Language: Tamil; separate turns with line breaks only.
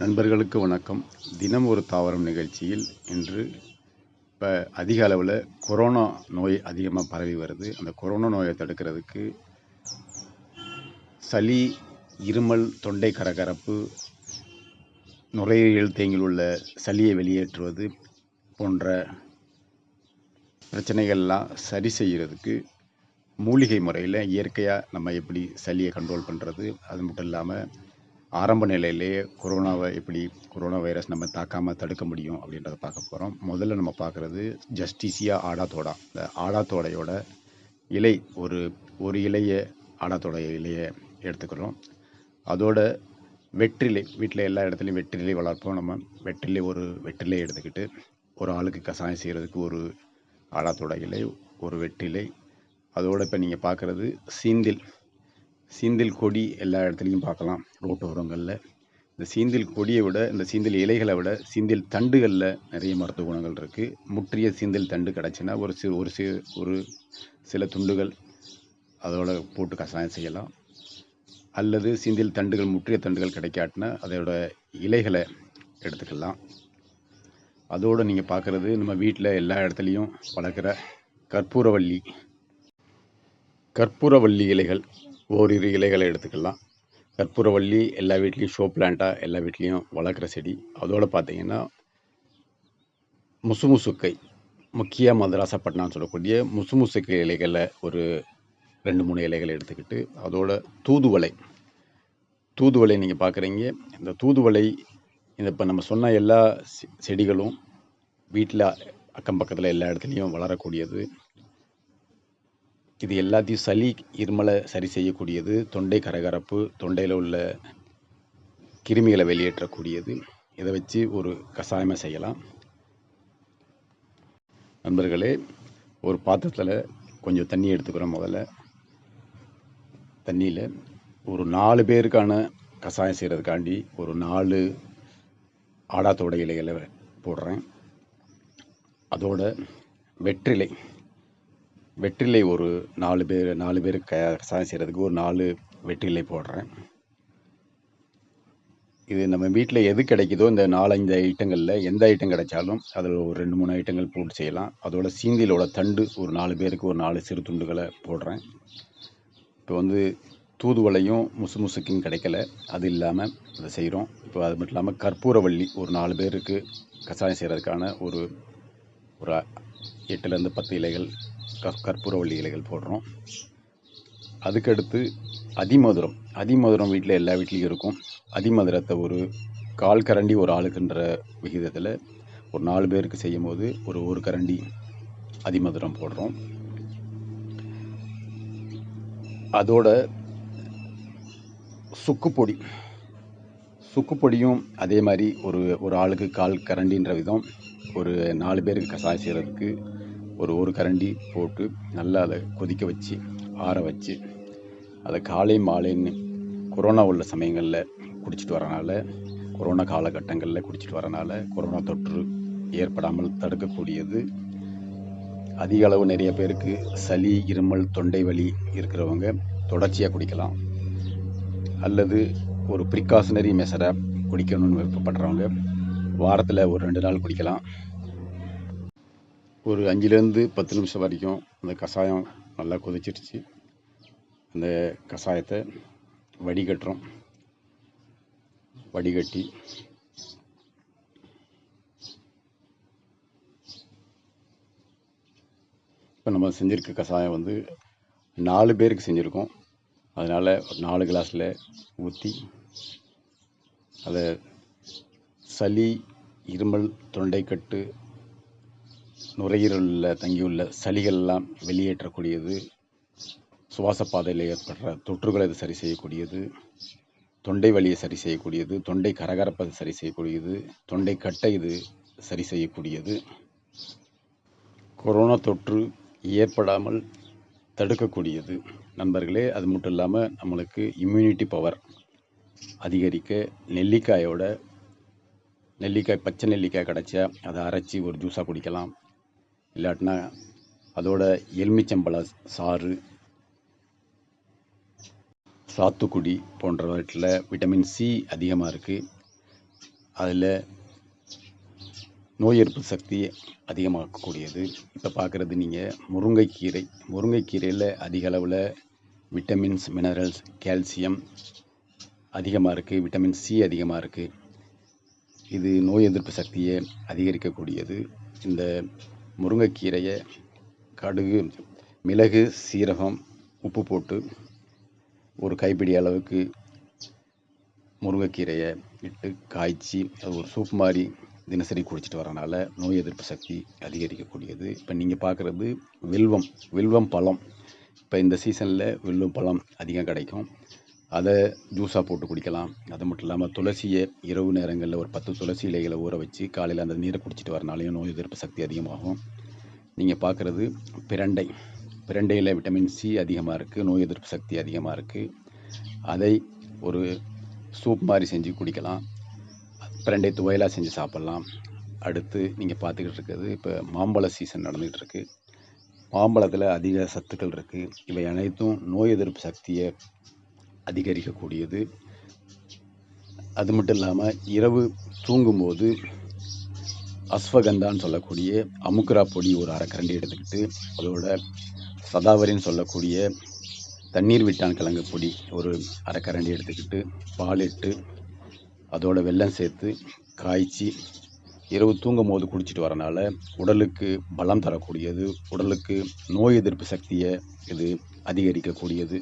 நண்பர்களுக்கு வணக்கம். தினம் ஒரு தாவரம் நிகழ்ச்சியில் இன்று இப்போ அதிக அளவில் கொரோனா நோய் அதிகமாக பரவி வருது. அந்த கொரோனா நோயை தடுக்கிறதுக்கு சளி இருமல் தொண்டை கரகரப்பு நுரையீரல் தேங்கில் உள்ள சளியை வெளியேற்றுவது போன்ற பிரச்சனைகள்லாம் சரி செய்கிறதுக்கு மூலிகை முறையில் இயற்கையாக நம்ம எப்படி சளியை கண்ட்ரோல் பண்ணுறது அது மட்டும் இல்லாமல் ஆரம்ப நிலையிலேயே கொரோனாவை எப்படி கொரோனா வைரஸ் நம்ம தாக்காமல் தடுக்க முடியும் அப்படின்றத பார்க்க போகிறோம் முதல்ல நம்ம பார்க்குறது ஜஸ்டிசியா ஆடாத்தோடா இந்த ஆடாத்தோடையோட இலை ஒரு ஒரு இலையை ஆடாத்தோட இலையை எடுத்துக்கிறோம். அதோட வெற்றிலை வீட்டில் எல்லா இடத்துலையும் வெற்றிலை வளர்ப்போம் நம்ம. வெற்றிலை ஒரு வெற்றிலை எடுத்துக்கிட்டு ஒரு ஆளுக்கு கஷாயம் செய்கிறதுக்கு ஒரு ஆடாத்தோட இலை ஒரு வெற்றிலை. அதோட இப்போ நீங்கள் பார்க்குறது சீந்தில். சீந்தில் கொடி எல்லா இடத்துலையும் பார்க்கலாம். ரோட்டோரங்களில். இந்த சீந்தில் கொடியை விட இந்த சீந்தில் இலைகளை விட சீந்தில் தண்டுகளில் நிறைய மருத்துவ குணங்கள் இருக்குது முற்றிய சீந்தில் தண்டு கிடச்சின்னா ஒரு சி ஒரு சி ஒரு சில துண்டுகள் அதோட போட்டு கஷாயம் செய்யலாம். அல்லது சீந்தில் தண்டுகள் முற்றிய தண்டுகள் கிடைக்காட்டினா அதோட இலைகளை எடுத்துக்கலாம். அதோடு நீங்கள் பார்க்குறது நம்ம வீட்டில் எல்லா இடத்துலையும் வளர்க்குற கற்பூரவள்ளி. கற்பூரவள்ளி இலைகள். ஓரிரு இலைகளை எடுத்துக்கலாம். கற்பூரவள்ளி எல்லா வீட்லேயும் ஷோ பிளான்ட்டாக எல்லா வீட்லேயும் வளர்க்குற செடி. அதோடு பார்த்தீங்கன்னா முசுமுசுக்கை முக்கிய மதராசப்பட்டினான்னு சொல்லக்கூடிய முசுமுசுக்கை இலைகளை ஒரு ரெண்டு மூணு இலைகளை எடுத்துக்கிட்டு அதோட தூதுவளை. தூதுவளை நீங்கள் பார்க்குறீங்க. இந்த தூதுவளை இந்த இப்போ நம்ம சொன்ன எல்லா செ- செடிகளும் வீட்டில் அக்கம் பக்கத்தில் எல்லா இடத்துலையும் வளரக்கூடியது. இது எல்லாத்தையும் சளி இருமலை சரி செய்யக்கூடியது தொண்டை கரகரப்பு தொண்டையில் உள்ள கிருமிகளை வெளியேற்றக்கூடியது. இதை வச்சு ஒரு கஷாயமாக செய்யலாம். நண்பர்களே ஒரு பாத்திரத்தில் கொஞ்சம் தண்ணி எடுத்துக்கிறோம் முதல்ல. தண்ணியில் ஒரு நாலு பேருக்கான கஷாயம் செய்கிறதுக்காண்டி ஒரு நாலு ஆடாத்தோட இலைகளை போடுறேன். அதோட வெற்றிலை வெற்றிலை ஒரு நாலு பேர் நாலு பேர் க கசாயம் செய்கிறதுக்கு ஒரு நாலு வெற்றிலை போடுறேன். இது நம்ம வீட்டில் எது கிடைக்குதோ இந்த நாலஞ்சு ஐட்டங்களில் எந்த ஐட்டம் கிடைச்சாலும் அதில் ஒரு ரெண்டு மூணு ஐட்டங்கள் போட்டு செய்யலாம். அதோட சீந்திலோட தண்டு ஒரு நாலு பேருக்கு ஒரு நாலு சிறு துண்டுகளை போடுறேன். இப்போ வந்து தூதுவளையும் முசு முசுக்கும் கிடைக்கல. அது இல்லாமல் அதை செய்கிறோம் இப்போ அது மட்டும் இல்லாமல் கற்பூரவள்ளி ஒரு நாலு பேருக்கு கஷாயம் செய்கிறதுக்கான ஒரு ஒரு எட்டுலேருந்து பத்து இலைகள் கற்பூரவள்ளி இலைகள் போடுறோம். அதுக்கடுத்து அதிமதுரம். அதிமதுரம் வீட்டில் எல்லா வீட்லேயும் இருக்கும். அதிமதுரத்தை ஒரு கால் கரண்டி ஒரு ஆளுக்குன்ற விகிதத்தில் ஒரு நாலு பேருக்கு செய்யும் போது ஒரு ஒரு கரண்டி அதிமதுரம் போடுறோம். அதோட சுக்குப்பொடி சுக்குப்பொடியும் அதே மாதிரி ஒரு ஒரு ஆளுக்கு கால் கரண்டின்ற விதம் ஒரு நாலு பேருக்கு கஷாயம் செய்கிறதுக்கு ஒரு ஒரு கரண்டி போட்டு நல்லா அதை கொதிக்க வச்சு ஆற வச்சு அதை காலை மாலைன்னு கொரோனா உள்ள சமயங்களில் குடிச்சிட்டு வரனால கொரோனா காலகட்டங்களில் குடிச்சிட்டு வரனால கொரோனா தொற்று ஏற்படாமல் தடுக்கக்கூடியது. அதிக அளவு நிறைய பேருக்கு சளி இருமல் தொண்டை வலி இருக்கிறவங்க தொடர்ச்சியாக குடிக்கலாம். அல்லது ஒரு ப்ரிகாஷனரி மெஷராக குடிக்கணும்னு விருப்பப்படுறவங்க வாரத்தில் ஒரு ரெண்டு நாள் குடிக்கலாம். ஒரு அஞ்சுலேருந்து பத்து நிமிஷம் வரைக்கும் அந்த கஷாயம் நல்லா கொதிச்சிருச்சு அந்த கஷாயத்தை வடிகட்டுறோம். வடிகட்டி இப்போ நம்ம செஞ்சுருக்க கஷாயம் வந்து நாலு பேருக்கு செஞ்சுருக்கோம். அதனால் நாலு கிளாஸில் ஊற்றி அதை சளி இருமல் தொண்டைக்கட்டு நுரையீரலில் தங்கியுள்ள சளிகள்லாம் வெளியேற்றக்கூடியது. சுவாச பாதையில் ஏற்படுற தொற்றுகளை இது சரி செய்யக்கூடியது. தொண்டை வலியை சரி செய்யக்கூடியது. தொண்டை கரகரப்பை சரி செய்யக்கூடியது. தொண்டை கட்டை இது சரி செய்யக்கூடியது. கொரோனா தொற்று ஏற்படாமல் தடுக்கக்கூடியது. நண்பர்களே அது மட்டும் இல்லாமல் நம்மளுக்கு இம்யூனிட்டி பவர் அதிகரிக்க நெல்லிக்காயோட நெல்லிக்காய் பச்சை நெல்லிக்காய் கிடச்சா அதை அரைச்சி ஒரு ஜூஸாக குடிக்கலாம். இல்லாட்டினா அதோட எலுமிச்சம்பழ சாறு சாத்துக்குடி போன்றவற்றில் விட்டமின் சி அதிகமாக இருக்குது அதில் நோய் எதிர்ப்பு சக்தி அதிகமாக்கக்கூடியது. இப்போ பார்க்குறது நீங்கள் முருங்கைக்கீரை. முருங்கைக்கீரையில் அதிக அளவில் விட்டமின்ஸ் மினரல்ஸ் கால்சியம் அதிகமாக இருக்குது விட்டமின் சி அதிகமாக இருக்குது இது நோய் எதிர்ப்பு சக்தியை அதிகரிக்கக்கூடியது. இந்த முருங்கைக்கீரையை கடுகு மிளகு சீரகம் உப்பு போட்டு ஒரு கைப்பிடி அளவுக்கு முருங்கைக்கீரையை இட்டு காய்ச்சி அது ஒரு சூப் மாதிரி தினசரி குடிச்சிட்டு வரனால நோய் எதிர்ப்பு சக்தி அதிகரிக்கக்கூடியது. இப்போ நீங்கள் பார்க்குறது வில்வம் வில்வம் பழம். இப்போ இந்த சீசனில் வில்வம் பழம் அதிகம் கிடைக்கும். அதை ஜூஸாக போட்டு குடிக்கலாம். அது மட்டும் இல்லாமல் துளசியை இரவு நேரங்களில் ஒரு பத்து துளசி இலைகளை ஊற வச்சு காலையில் அந்த நீரை குடிச்சிட்டு வரனாலையும் நோய் எதிர்ப்பு சக்தி அதிகமாகும். நீங்கள் பார்க்குறது பிரண்டை. பிரண்டையில் விட்டமின் சி அதிகமாக இருக்குது நோய் எதிர்ப்பு சக்தி அதிகமாக இருக்குது அதை ஒரு சூப் மாதிரி செஞ்சு குடிக்கலாம். பிரண்டை துவையலாக செஞ்சு சாப்பிட்லாம். அடுத்து நீங்கள் பார்த்துக்கிட்டு இருக்கிறது இப்போ மாம்பழ சீசன் நடந்துகிட்டு இருக்குது மாம்பழத்தில் அதிக சத்துக்கள் இருக்குது இவை அனைத்தும் நோய் எதிர்ப்பு சக்தியை அதிகரிக்கக்கூடியது. அது மட்டும் இல்லாமல் இரவு தூங்கும்போது அஸ்வகந்தான்னு சொல்லக்கூடிய அமுக்குரா பொடி ஒரு அரை கரண்டி எடுத்துக்கிட்டு அதோட சதாவரின்னு சொல்லக்கூடிய தண்ணீர் விட்டான் கிழங்கு பொடி ஒரு அரை கரண்டி எடுத்துக்கிட்டு பால் இட்டு அதோட வெல்லம் சேர்த்து காய்ச்சி இரவு தூங்கும் போது குடிச்சிட்டு வரனால உடலுக்கு பலம் தரக்கூடியது. உடலுக்கு நோய் எதிர்ப்பு சக்தியை இது அதிகரிக்கக்கூடியது.